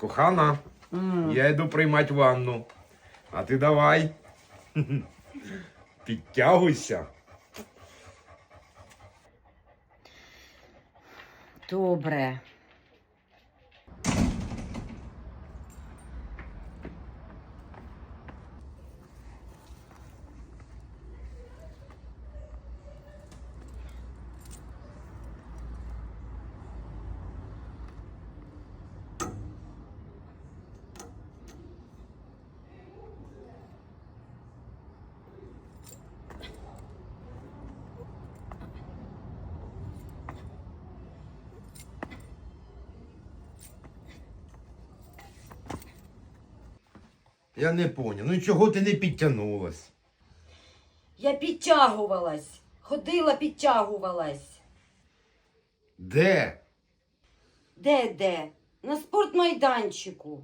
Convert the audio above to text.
Кохана, я йду приймати ванну. А ти давай. Підтягуйся. Добре. Я не поняв. Ну чого ти не підтягнулась? Я підтягувалась. Ходила, підтягувалась. Де? Де де? На спортмайданчику.